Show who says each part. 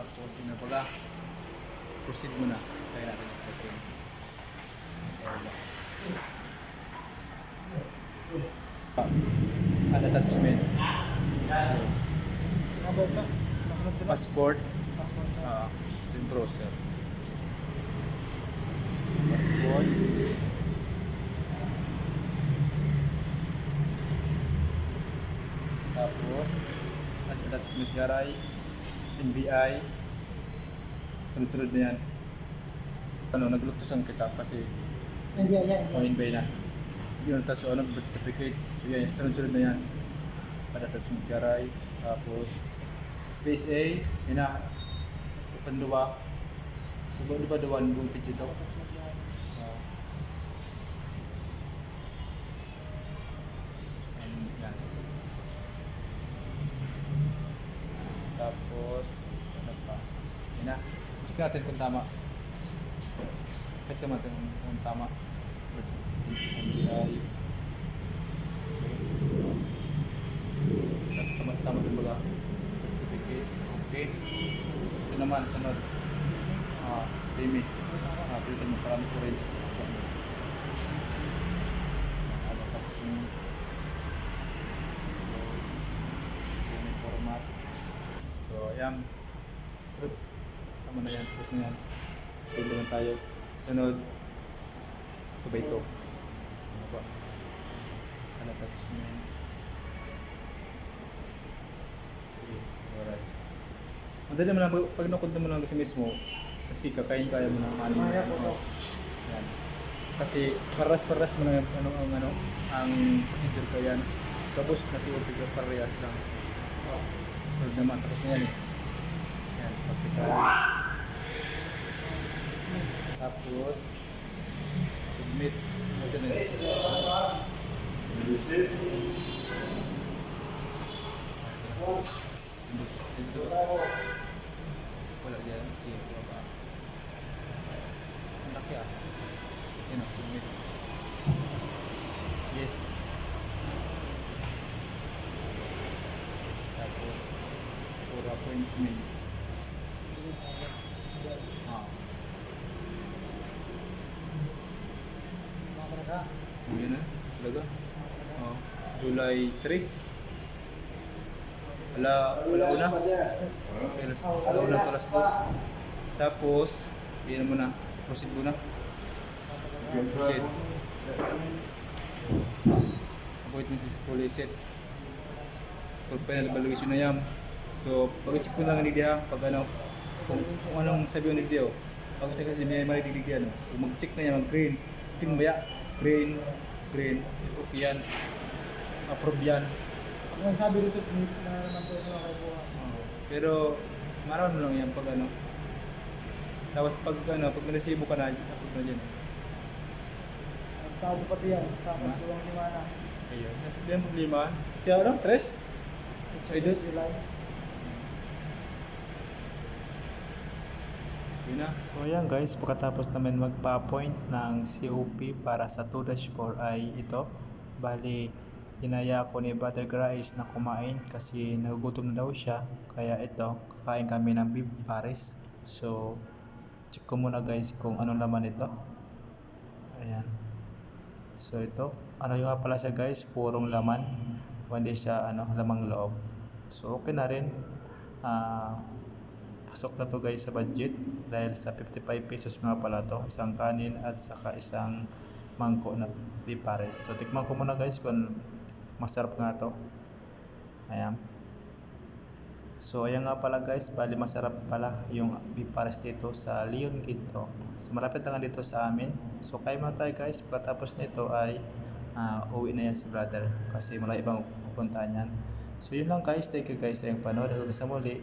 Speaker 1: Tapos yun na pala. Proceed mo na. Kaya natin proceed. An attachment.
Speaker 2: Number ka.
Speaker 1: Passport.
Speaker 2: Passport.
Speaker 1: Ah, yung browser. Passport. Tapos, at attachment garay, NBI, sunod-sunod na yan. Ano, nagluktusan kita kasi
Speaker 2: Hindi, yan.
Speaker 1: o NBI na. Yun, tapos ano, birth certificate. So yan, sunod-sunod na yan. At attachment garay, tapos PSA, yun na, panduwa. So, di ba duwan buong pitch ito? And, yan. Tapos, ano pa? Yun na. Check natin kung tama. Check naman natin kung, tama. NBI. Tama, tama din ba? Certificate. Okay. Ito naman, sunod. Ah, limit. Ah, pilitan mo parang orange. Ano format. So, ayan. Tama na yan. Tapos na yan. Pwede naman tayo. Sunod. Ito ba ito? Ano ba? Ano attachment? Okay, alright. Madali mo lang, pag nakunta mo lang kasi mismo, kasi kakain kaya mo na ano
Speaker 2: Kaya
Speaker 1: na. Yan. Kasi paras-paras mo na yung ano, ang ano, ang procedure ko yan. Tapos nasiwag ko parehas lang. Oh, solve naman. Tapos na yan eh. Yan, practical. Tapos, submit. Na Ito. Wala dyan. Sige, wala ba? Ang laki ah. Yan ang submit. Yes. Tapos, for appointment. Ah.
Speaker 2: Number ka.
Speaker 1: Yun na. Talaga. Oh. July 3. Wala, wala una. Okay, alas- dos. Tapos, yun mo na. Proceed mo na. Proceed. Appointment is fully set. For final evaluation na yan. So, pag-check mo lang ni Dia, pag ano, kung, kung anong sabi ni Dia, pag check kasi may marinig yan, so mag-check na yan, mag-green. Tingin ba ya? Green, green, okay yan. Approve yan.
Speaker 2: Ang sabi rin sa clip na naman po sa mga buwan.
Speaker 1: Oo. Pero, maroon lang yan pag ano. Tapos pag ano, pag naresibo ka na, approve na dyan.
Speaker 2: Nagtawag pati yan sa
Speaker 1: Ha?
Speaker 2: mga semana.
Speaker 1: Ayun. Hindi ang problema. Kaya ano, tres? Ay, dos? So ayan guys, pagkatapos namin magpa-point ng COP para sa 2-4 ay ito. Bali, hinaya ko ni Brother Grace na kumain kasi nagugutom na daw siya. Kaya ito, kakain kami ng beef pares. So, check ko muna guys kung anong laman ito. Ayan. So ito, ano yung pala siya guys, purong laman. Hindi siya ano, lamang loob. So okay na rin. Ah, pasok na to guys sa budget dahil sa 55 pesos nga pala to isang kanin at saka isang mangko na beef pares so tikman ko muna guys kung masarap nga to. Ayan. So ayan nga pala guys. Bali masarap pala yung beef dito sa Leon Ginto so malapit lang dito sa amin. So kayo muna tayo guys. Pagkatapos nito ay ah, uwi na yan si brother kasi wala ibang pupuntahan yan. So yun lang guys. Thank you guys sa iyong panood. Hanggang sa muli